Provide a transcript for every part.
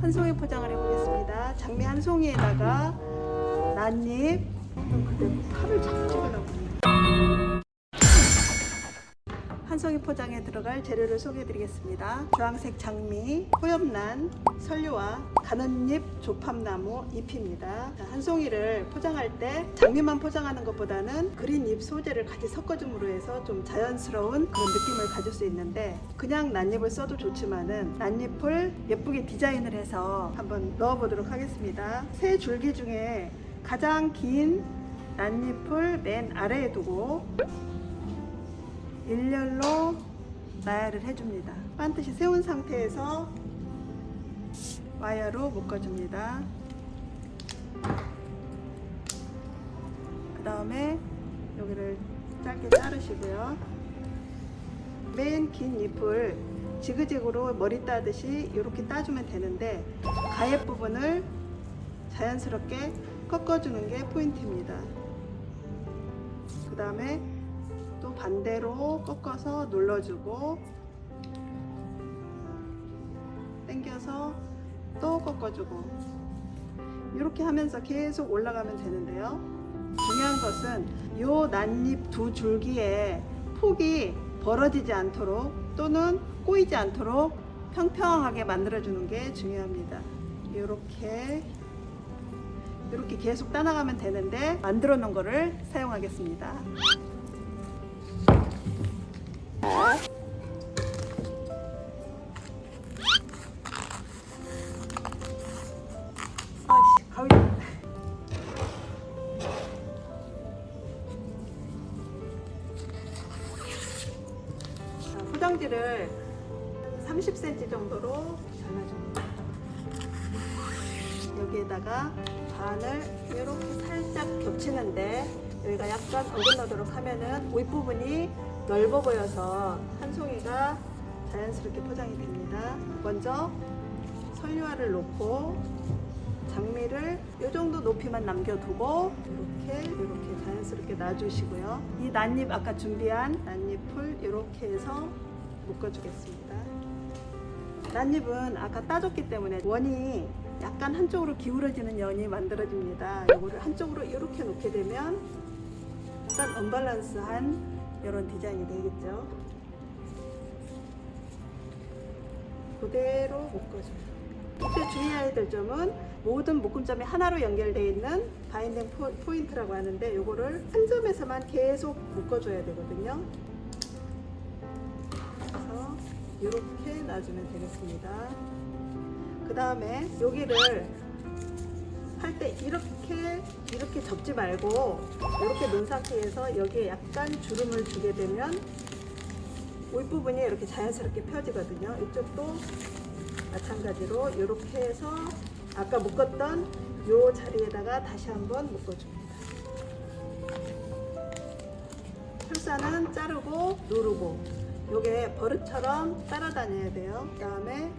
한 송이 포장을 해보겠습니다. 장미 한 송이에다가 낫잎, 근데 팔을 자꾸 찍으려고. 한 송이 포장에 들어갈 재료를 소개해드리겠습니다. 주황색 장미, 호엽란, 설류와 가는잎, 조팝나무 잎입니다. 자, 한 송이를 포장할 때 장미만 포장하는 것보다는 그린 잎 소재를 같이 섞어줌으로 해서 좀 자연스러운 그런 느낌을 가질 수 있는데 그냥 낫잎을 써도 좋지만은 낫잎을 예쁘게 디자인을 해서 한번 넣어보도록 하겠습니다. 세 줄기 중에 가장 긴 낫잎을 맨 아래에 두고 일렬로 나열을 해줍니다. 반드시 세운 상태에서 와이어로 묶어줍니다. 그 다음에 여기를 짧게 자르시고요. 맨 긴 잎을 지그재그로 머리 따듯이 이렇게 따주면 되는데 가έπ 부분을 자연스럽게 꺾어주는 게 포인트입니다. 그 다음에 또 반대로 꺾어서 눌러주고 당겨서 또 꺾어주고 이렇게 하면서 계속 올라가면 되는데요. 중요한 것은 이 낫잎 두 줄기에 폭이 벌어지지 않도록 또는 꼬이지 않도록 평평하게 만들어주는 게 중요합니다. 이렇게 이렇게 계속 따라가면 되는데 만들어 놓은 거를 사용하겠습니다. 포장지를 30cm 정도로 잘라줍니다. 여기에다가 반을 이렇게 살짝 겹치는데 여기가 약간 어긋나도록 하면은 윗부분이 넓어 보여서 한 송이가 자연스럽게 포장이 됩니다. 먼저 설유화를 놓고 장미를 이 정도 높이만 남겨두고 이렇게 이렇게 자연스럽게 놔주시고요. 이 낫잎 아까 준비한 낫잎을 이렇게 해서 묶어주겠습니다. 낫잎은 아까 따줬기 때문에 원이 약간 한쪽으로 기울어지는 연이 만들어집니다. 이거를 한쪽으로 이렇게 놓게 되면 약간 언밸런스한 이런 디자인이 되겠죠. 그대로 묶어줘요. 이때 주의해야 될 점은 모든 묶음점이 하나로 연결되어 있는 바인딩 포, 포인트라고 하는데 이거를 한 점에서만 계속 묶어줘야 되거든요. 그래서 이렇게 놔주면 되겠습니다. 그 다음에 여기를 할 때 이렇게 이렇게 접지 말고 이렇게 놓은 상태에서 여기에 약간 주름을 주게 되면 윗부분이 이렇게 자연스럽게 펴지거든요. 이쪽도 마찬가지로 이렇게 해서 아까 묶었던 이 자리에다가 다시 한번 묶어줍니다. 철사는 자르고 누르고 요게 버릇처럼 따라다녀야 돼요. 그 다음에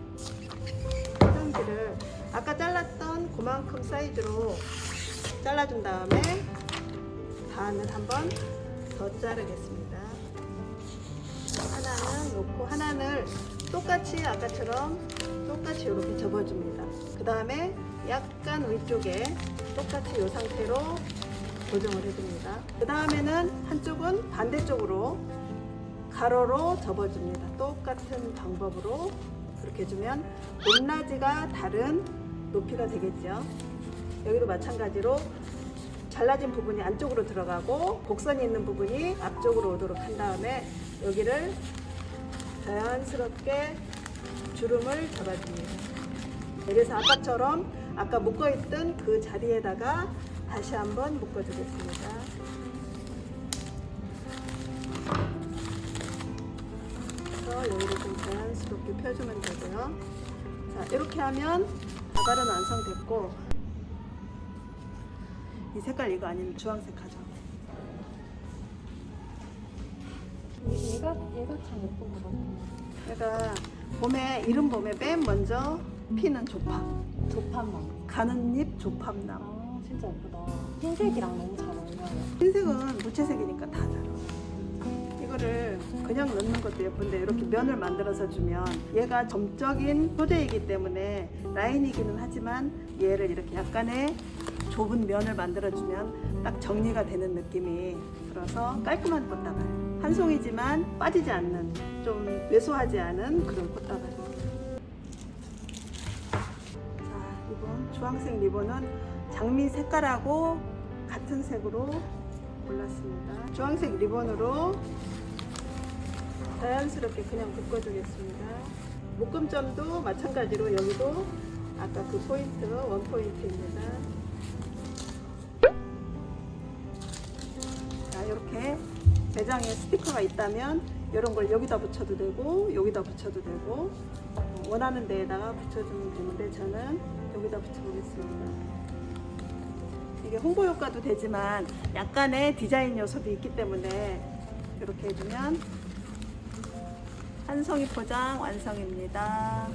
포장지를 아까 잘랐던 그만큼 사이즈로 잘라준 다음에 반을 한번 더 자르겠습니다. 하나는 놓고 하나는 똑같이 아까처럼 똑같이 이렇게 접어줍니다. 그 다음에 약간 위쪽에 똑같이 이 상태로 고정을 해줍니다. 그 다음에는 한쪽은 반대쪽으로 가로로 접어줍니다. 똑같은 방법으로 그렇게 해주면 높낮이가 다른 높이가 되겠죠. 여기도 마찬가지로 잘라진 부분이 안쪽으로 들어가고 곡선이 있는 부분이 앞쪽으로 오도록 한 다음에 여기를 자연스럽게 주름을 잡아줍니다. 그래서 아까처럼 아까 묶어있던 그 자리에다가 다시 한번 묶어주겠습니다. 그래서 여기를 좀 자연스럽게 펴주면 되고요. 자, 이렇게 하면 가발은 완성됐고 이 색깔 이거 아니면 주황색 하죠. 얘가 얘가 참 예쁜 것 같아. 얘가 봄에 이른 봄에 맨 먼저 피는 조팝, 조판만. 가는 잎 조팝나무. 아 진짜 예쁘다. 흰색이랑 너무 잘 어울려요. 흰색은 무채색이니까 다 잘. 어울려. 그냥 넣는 것도 예쁜데 이렇게 면을 만들어서 주면 얘가 점적인 소재이기 때문에 라인이기는 하지만 얘를 이렇게 약간의 좁은 면을 만들어주면 딱 정리가 되는 느낌이 들어서 깔끔한 꽃다발. 한 송이지만 빠지지 않는 좀 왜소하지 않은 그런 꽃다발입니다. 자, 리본 주황색 리본은 장미 색깔하고 같은 색으로 골랐습니다. 주황색 리본으로 자연스럽게 그냥 묶어주겠습니다. 묶음점도 마찬가지로 여기도 아까 그 포인트 원 포인트입니다. 자 이렇게 매장에 스티커가 있다면 이런 걸 여기다 붙여도 되고 여기다 붙여도 되고 어, 원하는 데에다가 붙여주면 되는데 저는 여기다 붙여보겠습니다. 이게 홍보 효과도 되지만 약간의 디자인 요소도 있기 때문에 이렇게 해주면 한 송이 포장 완성입니다.